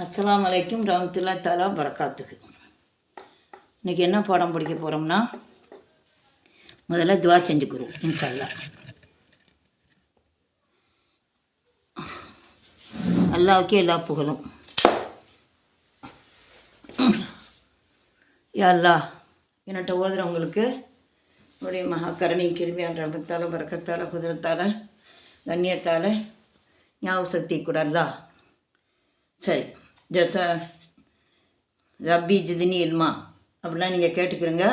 அஸ்லாம் அலைக்கும் ரமத்துல்லா தலா பரக்காத்துக்கு இன்றைக்கி என்ன பாடம் படிக்க போகிறோம்னா முதல்ல துவா செஞ்சுக்கிறோம் இன்ஷால்லா அல்லாவுக்கே எல்லா புகழும். யா அல்லாஹ் என்னட்ட ஓதுறவங்களுக்கு உடைய மகா கருணை ரமத்தால் ரபத்தால் பறக்கத்தால் குதிரத்தால் கண்ணியத்தால் ஞாபக சக்தி கூட அல்லா சரி. ஜச ரப்பி ஜிதினி இல்மா. அப்படிலாம் நீங்கள் கேட்டுக்கிறங்க.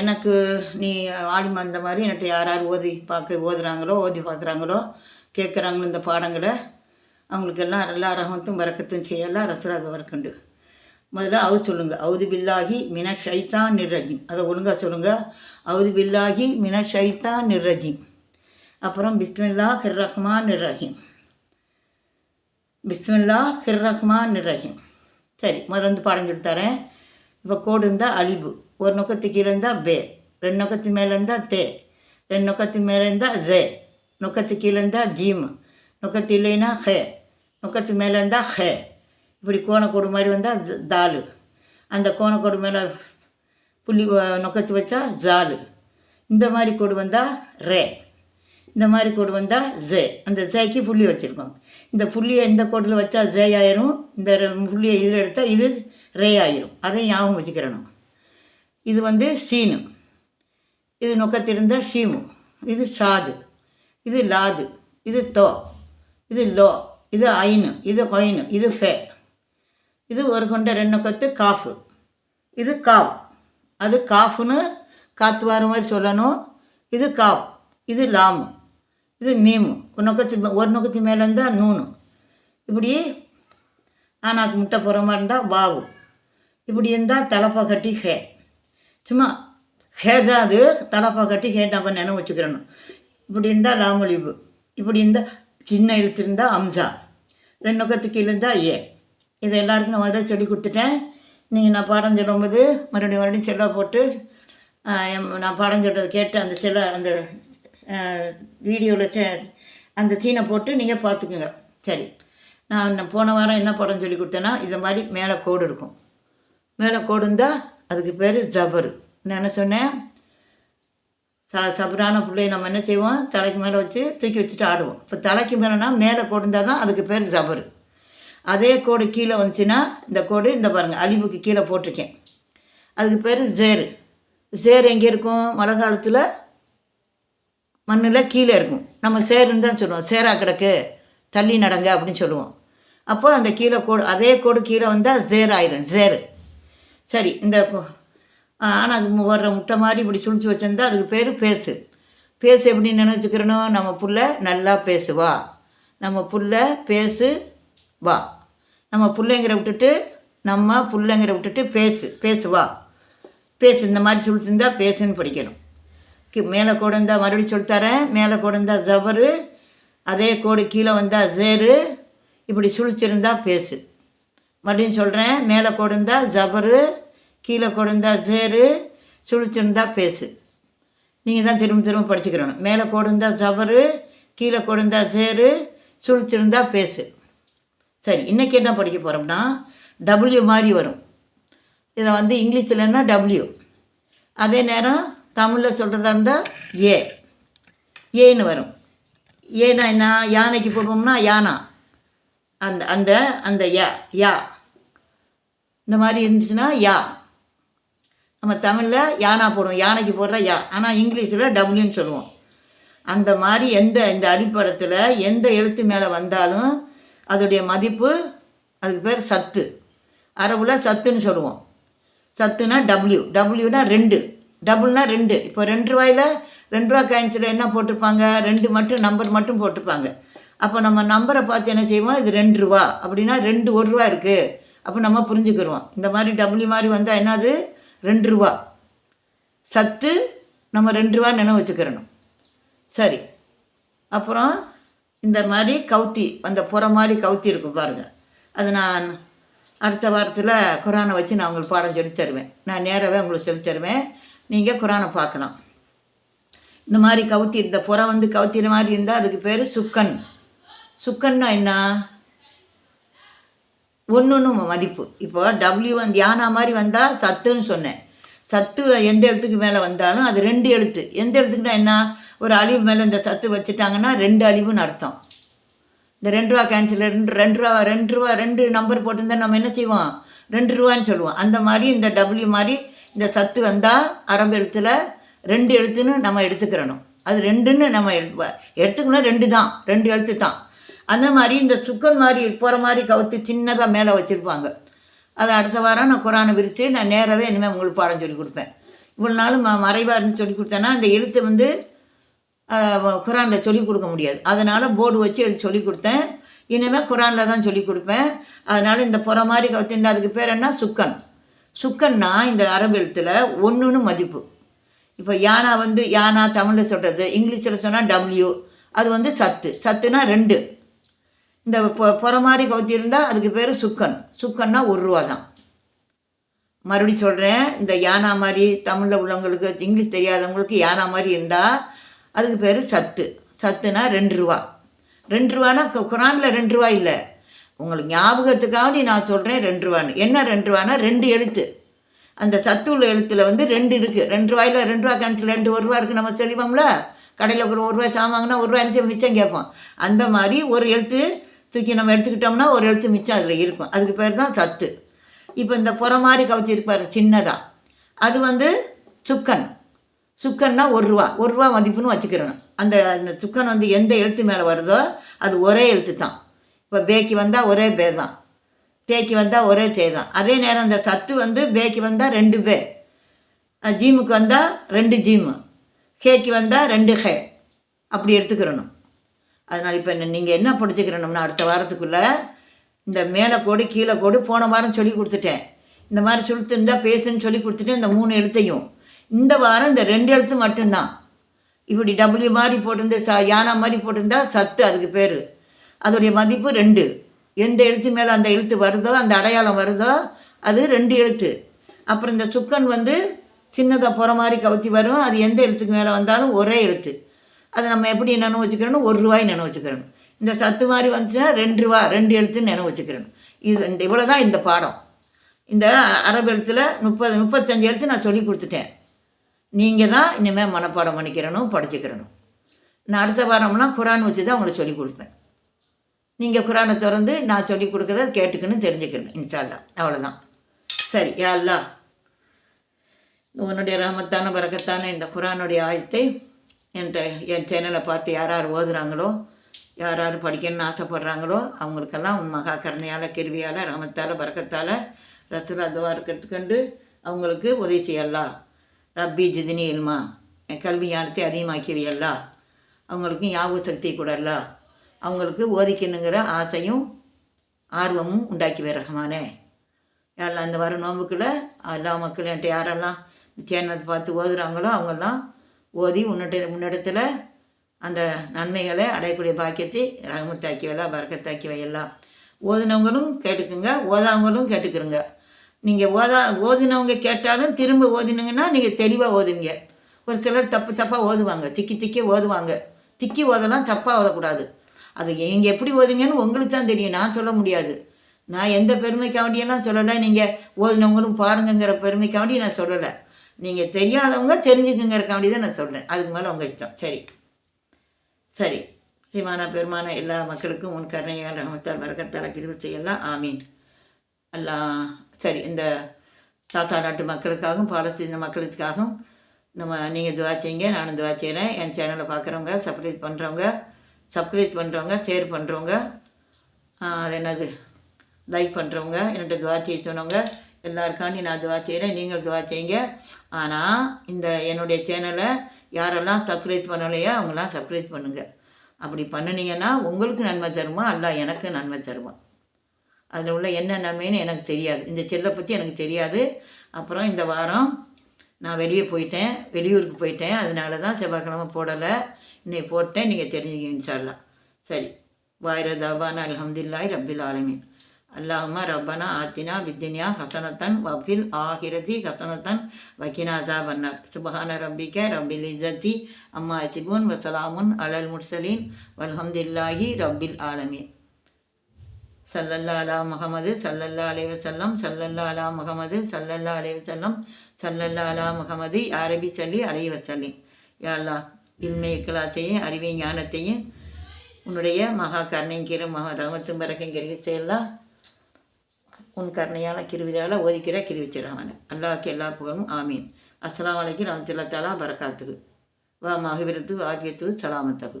எனக்கு நீ ஆடி இந்த மாதிரி என்கிட்ட யார் யார் ஓதி பார்க்க ஓதுறாங்களோ ஓதி பார்க்குறாங்களோ கேட்குறாங்களோ இந்த பாடங்களை அவங்களுக்கெல்லாம் எல்லா ரகத்தும் வரக்கத்தும் செய்யலாம் ரசராத வரக்கண்டு. முதல்ல அவு சொல்லுங்கள் அவுது பில்லாகி மின ஷைத்தான் நிர்ரஜிம். அதை ஒழுங்காக சொல்லுங்கள் அவுது பில்லாகி மின ஷைத்தான் நிர்ரஜிம். அப்புறம் பிஸ்மில்லா ஹிர் ரஹ்மான் நிர்ரஹீம் பிஸ்மில்லா ஹிர் ரஹ்மான் ரஹீம் சரி முதல்ல வந்து பாடம் சொல்லி தரேன். இப்போ கோடு இருந்தால் அலிபு ஒரு நொக்கத்து கீழே இருந்தால் பே ரெண்டு நொக்கத்து மேலே இருந்தால் தே ரெண்டு நொக்கத்து மேலே இருந்தால் ஜே நொக்கத்து கீழே இருந்தால் ஜீம் நொக்கத்து இல்லைன்னா ஹே நொக்கத்து மேலே இருந்தால் ஹே. இப்படி கோணக்கோடு மாதிரி வந்தால் தாலு. அந்த கோணக்கோடு மேலே புள்ளி நொக்கத்து வச்சா ஜாலு. இந்த மாதிரி கோடு வந்தால் ரே. இந்த மாதிரி கோடு வந்தால் ஜே அந்த ஜேக்கு புள்ளி வச்சுருக்கோம். இந்த புள்ளியை இந்த கோட்டில் வச்சா ஜே ஆயிரும். இந்த ரெ- புள்ளியை இதில் எடுத்தால் இது ரே ஆயிரும். அதை ஞாபகம் வச்சுக்கிறணும். இது வந்து சீனு. இது நொக்கத்திருந்தால் ஷீமு. இது ஷாது இது லாது இது தோ. இது லோ. இது ஐனு. இது கொயினு இது ஃபே. இது ஒரு கொண்ட ரெண்டு நொக்கத்து காஃபு. இது காவ். அது காஃப்னு காத்து வர மாதிரி சொல்லணும். இது காவ். இது லாமு. இது மீமு. ஒரு நொக்கத்து ஒரு நொக்கத்து மேலே இருந்தால் நூனு. இப்படி ஆனாக்கு முட்டை புறமா மாதிரி இருந்தால் வாவு. இப்படி இருந்தால் தலைப்பா கட்டி ஹே. சும்மா ஹே தான் அது தலைப்பா கட்டி ஹே நம்ம நினைவு வச்சுக்கிறணும். இப்படி இருந்தால் லாமொழிவு இப்படி இருந்தால் சின்ன எழுத்து இருந்தால் அம்சா. ரெண்டு நொக்கத்துக்கு கீழே இருந்தால் ஏ. இதை எல்லாருக்கும் நான் முதல்ல சொல்லி கொடுத்துட்டேன். நீங்கள் நான் பாடம் சொல்லும்போது மறுபடியும் மறுபடியும் செல்லை போட்டு நான் பாடம் சொல்கிறத கேட்டு அந்த செல்லை அந்த வீடியோவில் சே அந்த சீனை போட்டு நீங்கள் பார்த்துக்குங்க. சரி. நான் போன வாரம் என்ன படம் சொல்லி கொடுத்தேன்னா இந்த மாதிரி மேலே கோடு இருக்கும். மேலே கோடு இருந்தால் அதுக்கு பேர் ஜபரு. நான் என்ன சொன்னேன்? ச சபரான பிள்ளைய நம்ம என்ன செய்வோம்? தலைக்கு மேலே வச்சு தூக்கி வச்சுட்டு ஆடுவோம். இப்போ தலைக்கு மேலேனா மேலே கோடு இருந்தால் தான் அதுக்கு பேர் ஜபரு. அதே கோடு கீழே வந்துச்சுன்னா இந்த கோடு இந்த பாருங்கள் அழிவுக்கு கீழே போட்டிருக்கேன். அதுக்கு பேர் ஜேரு. ஜேர் எங்கே இருக்கும்? மழை காலத்தில் மண்ணில் கீழே இருக்கும். நம்ம சேருன்னு தான் சொல்லுவோம். சேரா கிடக்கு தள்ளி நடங்க அப்படின்னு சொல்லுவோம். அப்போ அந்த கீழே கோடு அதே கோடு கீழே வந்தால் ஜேர் ஆயிரும் ஜேரு சரி இந்த ஆனால் அது வர்ற முட்டை மாதிரி இப்படி சுழிச்சு வச்சிருந்தா அதுக்கு பேர் பேசு. பேசு எப்படி நினச்சிக்கிறனோ நம்ம புள்ள நல்லா பேசுவா நம்ம புள்ள பேசு வா. நம்ம பிள்ளைங்கிற விட்டுட்டு நம்ம பிள்ளைங்கிற விட்டுட்டு பேசு பேசுவா பேசு இந்த மாதிரி சுழிச்சிருந்தா பேசுன்னு படிக்கணும். மேலே கோடு இருந்தால் மறுபடியும் சொல்லித்தரேன் மேலே கோடு இருந்தால் ஜபரு அதே கோடு கீழே வந்தால் ஜேரு. இப்படி சுழிச்சிருந்தா பேசு. மறுபடியும் சொல்கிறேன் மேலே கோடு இருந்தால் ஜபரு கீழே கோடு இருந்தால் ஜேரு. சுழிச்சிருந்தா பேசு. நீங்கள் தான் திரும்ப திரும்ப படிச்சுக்கிறணும். மேலே கோடு இருந்தால் ஜபரு கீழே கோடு இருந்தால் ஜேரு. சுழிச்சிருந்தா பேசு. சரி இன்றைக்கி என்ன படிக்க போகிறோம்னா டபுள்யூ மாதிரி வரும். இதை வந்து இங்கிலீஷில்னா டபுள்யூ அதே நேரம் தமிழில் சொல்கிறதா இருந்தால் ஏ. ஏன்னு வரும். ஏனா என்ன? யானைக்கு போடுவோம்னா யானா. அந்த அந்த அந்த யா யா. இந்த மாதிரி இருந்துச்சுன்னா யா. நம்ம தமிழில் யானா போடுவோம். யானைக்கு போடுற யா. ஆனால் இங்கிலீஷில் டபுள்யூன்னு சொல்லுவோம். அந்த மாதிரி எந்த இந்த அடிப்படத்தில் எந்த எழுத்து மேலே வந்தாலும் அதோடைய மதிப்பு அதுக்கு பேர் சத்து. அரபுல சத்துன்னு சொல்லுவோம். சத்துனா டபுள்யூ டபுள்யூனா ரெண்டு. டபுள்னா ரெண்டு. இப்போ ரெண்டு ரூபாயில் ரெண்டு ரூபா காயின்ஸில் என்ன போட்டிருப்பாங்க? ரெண்டு மட்டும் நம்பர் மட்டும் போட்டிருப்பாங்க. அப்போ நம்ம நம்பரை பார்த்து என்ன செய்வோம்? இது ரெண்டு ரூபா. அப்படின்னா ரெண்டு ஒரு ரூபா இருக்குது அப்போ நம்ம புரிஞ்சுக்கிருவோம் இந்த மாதிரி டபுள்யூ மாதிரி வந்தால் என்னது? ரெண்டு ரூபா. சத்து நம்ம ரெண்டு ரூபா நினைவு வச்சுக்கிறணும். சரி. அப்புறம் இந்த மாதிரி கவுத்தி அந்த புற மாதிரி கவுத்தி இருக்கும் பாருங்கள் அது நான் அடுத்த வாரத்தில் குரானை வச்சு நான் உங்களுக்கு பாடம் சொல்லி தருவேன். நான் நேராகவே உங்களுக்கு சொல்லி தருவேன். நீங்கள் குரானை பார்க்கலாம். இந்த மாதிரி கவுத்தி இந்த புறம் வந்து கவுத்தின மாதிரி இருந்தால் அதுக்கு பேர் சுக்கன். சுக்கன்னா என்ன? ஒன்று மதிப்பு. இப்போ டபிள்யூ வந்து யானா மாதிரி வந்தால் சத்துன்னு சொன்னேன். சத்து எந்த எழுத்துக்கு மேலே வந்தாலும் அது ரெண்டு எழுத்து. எந்த எழுத்துக்குனா என்ன? ஒரு அழிவு மேலே இந்த சத்து வச்சுட்டாங்கன்னா ரெண்டு அழிவுன்னு அர்த்தம். இந்த ரெண்டு ரூபா கேன்சல் ரெண்டு ரெண்டு ரூபா ரெண்டு ரூபா ரெண்டு நம்பர் போட்டிருந்தா நம்ம என்ன செய்வோம்? ரெண்டு ரூபான்னு சொல்லுவோம். அந்த மாதிரி இந்த டபுள்யூ மாதிரி இந்த சத்து வந்தால் அரம்பு எழுத்தில் ரெண்டு எழுத்துன்னு நம்ம எடுத்துக்கிறணும். அது ரெண்டுன்னு நம்ம எடுத்து எடுத்துக்கணும் ரெண்டு தான். ரெண்டு எழுத்து தான். அந்த மாதிரி இந்த சுக்கன் மாதிரி போகிற மாதிரி கவுத்து சின்னதாக மேலே வச்சுருப்பாங்க. அது அடுத்த வாரம் நான் குரானை விரித்து நான் நேராகவே இனிமேல் உங்களுக்கு பாடம் சொல்லி கொடுப்பேன். இவ்வளோ நாள் ம மறைவாக இருந்து சொல்லி கொடுத்தேன்னா அந்த எழுத்து வந்து குரானில் சொல்லிக் கொடுக்க முடியாது. அதனால் போர்டு வச்சு எழுதி சொல்லிக் கொடுத்தேன். இனிமேல் குரானில் தான் சொல்லிக் கொடுப்பேன். அதனால் இந்த புற மாதிரி கவுத்தின் அதுக்கு பேர் என்ன? சுக்கன். சுக்கன்னா இந்த அரபு எழுத்தில் ஒன்றுன்னு மதிப்பு. இப்போ யானா வந்து யானா தமிழில் சொல்கிறது இங்கிலீஷில் சொன்னால் டபிள்யூ அது வந்து சத்து. சத்துனா ரெண்டு. இந்த பொ புற மாதிரி கவுத்தி இருந்தால் அதுக்கு பேர் சுக்கன். சுக்கன்னா ஒரு ரூபா தான். மறுபடியும் சொல்கிறேன் இந்த யானா மாதிரி தமிழில் உள்ளவங்களுக்கு இங்கிலீஷ் தெரியாதவங்களுக்கு யானா மாதிரி இருந்தால் அதுக்கு பேர் சத்து. சத்துனா ரெண்டு ரூபா. ரெண்டு ரூபானா குரானில் ரெண்டு ரூபா இல்லை. உங்களுக்கு ஞாபகத்துக்காக நான் சொல்கிறேன் ரெண்டு ரூபான்னு. என்ன ரெண்டு ரூபானா ரெண்டு எழுத்து. அந்த சத்து உள்ள எழுத்தில் வந்து ரெண்டு இருக்குது ரெண்டு ரூபாயில் ரெண்டு ரூபா கணக்கில் ரெண்டு ஒரு ரூபா இருக்குது நம்ம சொல்லிப்போம்ல கடையில் கூட ஒரு ரூபாய் சாமாங்கன்னா ஒரு ரூபாய் அனுப்பிச்சு மிச்சம் கேட்போம். அந்த மாதிரி ஒரு எழுத்து தூக்கி நம்ம எடுத்துக்கிட்டோம்னா ஒரு எழுத்து மிச்சம் அதில் இருக்கும். அதுக்கு பேர் தான் சத்து. இப்போ இந்த புற மாதிரி கவுச்சி இருப்பார் சின்னதாக அது வந்து சுக்கன். சுக்கன்னா ஒரு ரூபா ஒரு ரூபா மதிப்புன்னு வச்சுக்கிறணும். அந்த அந்த சுக்கன் வந்து எந்த எழுத்து மேலே வருதோ அது ஒரே எழுத்து தான் இப்போ பேக்கி வந்தால் ஒரே பே தான் தேக்கி வந்தால் ஒரே தே தான் அதே நேரம் அந்த சத்து வந்து பேக்கி வந்தால் ரெண்டு பே. ஜீமுக்கு வந்தால் ரெண்டு ஜீமு. ஹேக்கு வந்தால் ரெண்டு ஹே. அப்படி எடுத்துக்கிறணும். அதனால் இப்போ நீங்கள் என்ன படிச்சுக்கிறணும்னா அடுத்த வாரத்துக்குள்ளே இந்த மேலே கோடு கீழே கோடு போன வாரம் சொல்லி கொடுத்துட்டேன். இந்த மாதிரி சொல்லிட்டுருந்தா பேசுன்னு சொல்லி கொடுத்துட்டு இந்த மூணு எழுத்தையும் இந்த வாரம் இந்த ரெண்டு எழுத்து மட்டும்தான். இப்படி டபுள்யூ மாதிரி போட்டிருந்து ச யானா மாதிரி போட்டிருந்தா சத்து அதுக்கு பேர். அதோடைய மதிப்பு ரெண்டு. எந்த எழுத்து மேலே அந்த எழுத்து வருதோ அந்த அடையாளம் வருதோ அது ரெண்டு எழுத்து. அப்புறம் இந்த சுக்கன் வந்து சின்னதாக போகிற மாதிரி கவுத்தி வரும். அது எந்த எழுத்துக்கு மேலே வந்தாலும் ஒரே எழுத்து. அதை நம்ம எப்படி நினைவு வச்சுக்கிறோம் ஒரு ரூபாய் நினைவு வச்சுக்கிறணும் இந்த சத்து மாதிரி வந்துச்சுன்னா ரெண்டு ரூபா ரெண்டு எழுத்துன்னு நினைவு வச்சுக்கிறணும் இது இந்த இவ்வளோ தான் இந்த பாடம். இந்த அரபு எழுத்தில் முப்பது முப்பத்தஞ்சு எழுத்து நான் சொல்லி கொடுத்துட்டேன். நீங்கள் தான் இனிமேல் மனப்பாடம் பண்ணிக்கிறணும் படிச்சுக்கிறணும். நான் அடுத்த வாரம்லாம் குரான் வச்சு தான் உங்களுக்கு சொல்லிக் கொடுப்பேன். நீங்கள் குரானை திறந்து நான் சொல்லி கொடுக்குறத கேட்டுக்கணும் தெரிஞ்சுக்கணும் இன்ஷால்லா அவ்வளோதான் சரி யாழ்லா உன்னுடைய ரஹமத்தான பறக்கத்தான இந்த குரானுடைய ஆயத்தை என்கிட்ட என் சேனலை பார்த்து யார் யார் ஓதுறாங்களோ யார் யார் படிக்கணும்னு ஆசைப்பட்றாங்களோ அவங்களுக்கெல்லாம் உன் மகா கருணையால் கிருவியால் ரமத்தால் பறக்கத்தால் ரசூல் அதுவாக கற்றுக்கண்டு அவங்களுக்கு உதவி செய்யலாம் ரப்பி ஜிதினி இல்மா என் கல்வி ஞானத்தை அதிகமாக்கிறியல்லா. அவங்களுக்கும் ஞாபக சக்தி கூடல்லா. அவங்களுக்கு ஓதிக்கணுங்கிற ஆசையும் ஆர்வமும் உண்டாக்கி ரஹமானே. யாரெல்லாம் இந்த வர நோம்புக்குள்ள எல்லா மக்களும் என்கிட்ட யாரெல்லாம் சேனத்தை பார்த்து ஓதுறாங்களோ அவங்கெல்லாம் ஓதி உன்னிட்ட முன்னிடத்தில் அந்த நன்மைகளை அடையக்கூடிய பாக்கியத்தை ரகமத்தாக்கி வையலாம் பறக்கத்தாக்கி வையலாம் ஓதினவங்களும் கேட்டுக்குங்க ஓதாவங்களும் கேட்டுக்கிறோங்க நீங்கள் ஓதா ஓதினவங்க கேட்டாலும் திரும்ப ஓதினுங்கன்னா நீங்கள் தெளிவாக ஓதுவீங்க. ஒரு சிலர் தப்பு தப்பாக ஓதுவாங்க. திக்கி திக்கி ஓதுவாங்க. திக்கி ஓதலாம் தப்பாக ஓதக்கூடாது. அது நீங்கள் எப்படி ஓதுங்கன்னு உங்களுக்கு தான் தெரியும். நான் சொல்ல முடியாது. நான் எந்த பெருமைக்காண்டியெல்லாம் சொல்லலை. நீங்கள் ஓதினவங்களும் பாருங்கங்கிற பெருமைக்காண்டி நான் சொல்லலை. நீங்கள் தெரியாதவங்க தெரிஞ்சுக்குங்கிறக்காண்டி தான் நான் சொல்கிறேன் அதுக்கு மேலே உங்கள் இஷ்டம். சரி. சரி. சீமானா பெருமான எல்லா மக்களுக்கும் உன் கருணையால் ரமத்தால் வரக்கத்தால் கிருவி செய்யலாம். ஆமீன். எல்லாம் சரி இந்த தாத்தா நாட்டு மக்களுக்காகவும் பாலஸ்தீன மக்களுக்காகவும் நம்ம நீங்கள் துவா செய்யுங்க நானும் துவா செய்கிறேன் என் சேனலை பார்க்குறவங்க சப்ஸ்கிரைப் பண்ணுறவங்க சப்ஸ்கிரைப் பண்ணுறவங்க ஷேர் பண்ணுறவங்க அது என்னது லைக் பண்ணுறவங்க என்கிட்ட துவா செய்ய சொன்னவங்க எல்லாருக்காண்டி நான் துவா செய்கிறேன் நீங்கள் துவா செய்யுங்க. ஆனால் இந்த என்னுடைய சேனலை யாரெல்லாம் சப்ஸ்கிரைப் பண்ணலையோ அவங்களாம் சப்ஸ்கிரைப் பண்ணுங்கள் அப்படி பண்ணினீங்கன்னா உங்களுக்கு நன்மை தருமா? அல்ல எனக்கு நன்மை தருவான் அதில் உள்ள என்ன நன்மைன்னு எனக்கு தெரியாது. இந்த செல்லை பற்றி எனக்கு தெரியாது. அப்புறம் இந்த வாரம் நான் வெளியே போயிட்டேன். வெளியூருக்கு போயிட்டேன். அதனால தான் செவ்வாய்க்கிழமை போடலை. இன்னைக்கு போட்டேன். நீங்கள் தெரிஞ்சுக்கிங்க சரி. வாயிர தபான அலமதுல்லாய் ரபில் ஆலமின். அல்லாஹுமா ரப்பனா ஆத்தினா வித்தினியா ஹசனத்தன் வஃபில் ஆஹிரதி ஹசனத்தன் வக்கினாசா வன்னார் சுபஹான ரப்பிக்க ரப்பில் இசத்தி அம்மா அச்சிபுன் வசலாமுன் அலல் முர்சலீன் வல்ஹம்துல்லாஹி ரப்பில் ஆலமீன். சல்லல்லா அலா முகமது சல்லல்லா அலைவ செல்லம் சல்லல்லா அலா முகமது சல்லல்லா அலைவ செல்லம் சல்லல்லா அலா முகமது அரபி சல்லி அலைவ சல்லி யாழ்லா அல்லாஹ் இல்மை அறிவை ஞானத்தையும் உன்னுடைய மகா கருணைங்கிற மகா ரமத்தும் பறக்கங்கிற செயலாம் உன் கருணையால் கிருவிதால் ஒதுக்கிற கிருவிச்சிடாமன் அல்லாவுக்கு எல்லா புகழும் ஆமீன். அஸ்லாம் வலைக்கு ரமத்துல்லா தாலா பரக்காத்துக்கு வா மகவிரத்து ஆபியத்து சலாமத்தகு.